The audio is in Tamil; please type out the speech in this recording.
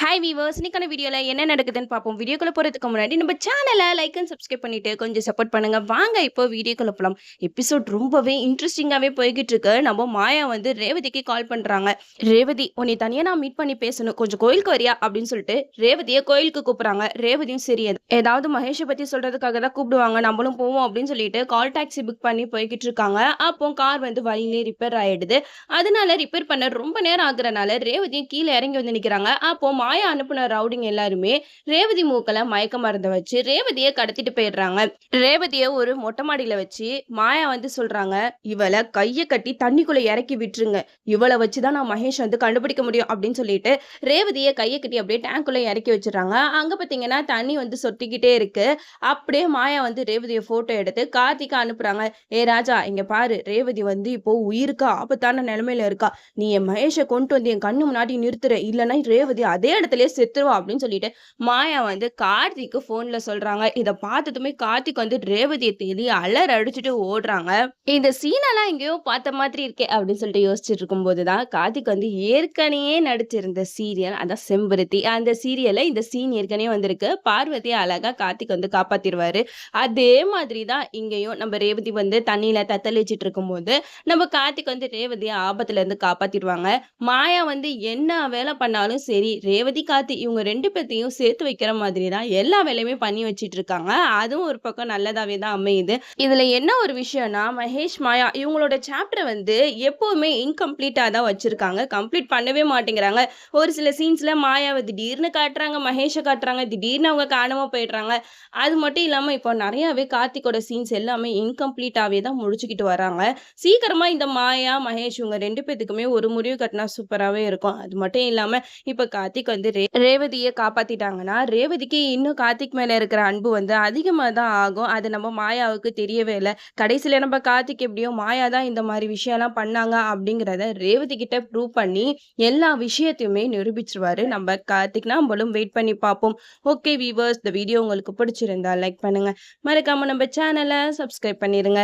ஹாய் வீவர்ஸ் இன்னைக்கான வீடியோவில் என்ன நடக்குதுன்னு பார்ப்போம். வீடியோக்குள்ள போகிறதுக்கு முன்னாடி நம்ம சேனலை லைக் அண்ட் சப்ஸ்கிரைப் பண்ணிவிட்டு கொஞ்சம் சப்போர்ட் பண்ணுங்க. வாங்க இப்போ வீடியோக்குள்ள போகலாம் எபிசோட் ரொம்பவே இன்ட்ரெஸ்டிங்காகவே போய்கிட்டு இருக்கு. நம்ம மாயா வந்து ரேவதிக்கு கால் பண்ணுறாங்க ரேவதி உன்னை தனியாக நான் மீட் பண்ணி பேசணும். கொஞ்சம் கோயிலுக்கு வரியா? அப்படின்னு சொல்லிட்டு ரேவதியை கோயிலுக்கு கூப்பிட்றாங்க. ரேவதியும் சரி ஏதாவது மகேஷை பற்றி சொல்கிறதுக்காக தான் கூப்பிடுவாங்க. நம்மளும் போவோம் அப்படின்னு சொல்லிட்டு கால் டாக்ஸி புக் பண்ணி போய்கிட்டு இருக்காங்க. அப்போ கார் வந்து வழியிலே ரிப்பேர் ஆகிடுது அதனால ரிப்பேர் பண்ண ரொம்ப நேரம் ஆகுறனால ரேவதியும் கீழே இறங்கி வந்து நிற்கிறாங்க அப்போ மாயா அனுப்புன ரவுடிங் எல்லாருமே ரேவதி மூக்கல மயக்க மருந்த வச்சு ரேவதியை கடத்திட்டு போயிடுறாங்க. ரேவதியை ஒரு மொட்டை மாடியில வச்சு மாயா வந்து சொல்றாங்க இவளை கைய கட்டி தண்ணிக்குள்ள இறக்கி விட்டுருங்க. இவளை வச்சுதான் நான் மகேஷ் வந்து கண்டுபிடிக்க முடியும். அப்படின்னு சொல்லிட்டு ரேவதியை கையை கட்டி அப்படியே டேங்க்குள்ள இறக்கி வச்சிடறாங்க. அங்க பாத்தீங்கன்னா தண்ணி வந்து சொட்டிக்கிட்டே இருக்கு. அப்படியே மாயா வந்து ரேவதியை போட்டோ எடுத்து கார்த்திகா அனுப்புறாங்க. ஏ ராஜா இங்க பாரு ரேவதி வந்து இப்போ உயிருக்கு ஆபத்தான நிலைமையில இருக்கா. நீ என் மகேஷை கொண்டு வந்து என் கண்ணு முன்னாடி நிறுத்துற. இல்லைன்னா ரேவதி அதே இடத்துலயே செத்துருவா அப்படின்னு சொல்லிட்டு மாயா வந்து கார்த்திக்கு போன்ல சொல்றாங்க. இதை பார்த்ததுமே கார்த்திக் வந்து ரேவதியை தேடி அலற அடிச்சுட்டு ஓடுறாங்க. இந்த சீனெல்லாம் எங்கேயோ பார்த்த மாதிரி இருக்கே அப்படின்னு சொல்லிட்டு யோசிச்சுட்டு இருக்கும்போது தான் கார்த்திக் வந்து ஏற்கனவே நடிச்சிருந்த சீரியல் அதான் செம்பருத்தி அந்த சீரியல்ல இந்த சீன் ஏற்கனவே வந்திருக்கு. பார்வதியை அழகா கார்த்திக் வந்து காப்பாத்திடுவாரு. அதே மாதிரி தான் இங்கேயும் நம்ம ரேவதி வந்து தண்ணியில தத்தளிச்சிட்டு இருக்கும்போது நம்ம கார்த்திக் வந்து ரேவதியை ஆபத்துல இருந்து காப்பாத்திடுவாங்க. மாயா வந்து என்ன வேலை பண்ணாலும் சரி ரேவதி கார்த்தி இவங்க ரெண்டு பேர்த்தையும் சேர்த்து வைக்கிற மாதிரி தான் எல்லா வேலையுமே பண்ணி வச்சிட்டு இருக்காங்க அதுவும் ஒரு பக்கம் நல்லதாவே தான் அமையுது. இதுல என்ன ஒரு விஷயம்னா மகேஷ் மாயா இவங்களோட சாப்டரை வந்து எப்பவுமே இன்கம்ப்ளீட்டா தான் வச்சிருக்காங்க. கம்ப்ளீட் பண்ணவே மாட்டேங்கிறாங்க. ஒரு சில சீன்ஸ்ல மாயாவை திடீர்னு காட்டுறாங்க மகேஷை காட்டுறாங்க திடீர்னு அவங்க காணாம போயிடுறாங்க. அது மட்டும் இல்லாம இப்போ நிறையவே கார்த்திகோட சீன்ஸ் எல்லாமே இன்கம்ப்ளீட்டாவே தான் முடிச்சுக்கிட்டு வராங்க. சீக்கிரமா இந்த மாயா மகேஷ் இவங்க ரெண்டு பேத்துக்குமே ஒரு முடிவு கட்டினா சூப்பராகவே இருக்கும். அது மட்டும் இல்லாம இப்போ கார்த்திக் வந்து ரே ரேவதியை காப்பாத்திட்டாங்கன்னா ரேவதிக்கு இன்னும் கார்த்திக் மேல இருக்கிற அன்பு வந்து அதிகமாக தான் ஆகும். அது நம்ம மாயாவுக்கு தெரியவே இல்லை. கடைசியில் நம்ம கார்த்திக் எப்படியோ மாயா தான் இந்த மாதிரி விஷயம்லாம் பண்ணாங்க அப்படிங்கிறத ரேவதி கிட்ட ப்ரூவ் பண்ணி எல்லா விஷயத்தையுமே நிரூபிச்சிருவாரு. நம்ம கார்த்திக் நம்மளும் வெயிட் பண்ணி பார்ப்போம். ஓகே வீவர்ஸ் இந்த வீடியோ உங்களுக்கு பிடிச்சிருந்தா லைக் பண்ணுங்க. மறக்காம நம்ம சேனலை சப்ஸ்கிரைப் பண்ணிருங்க.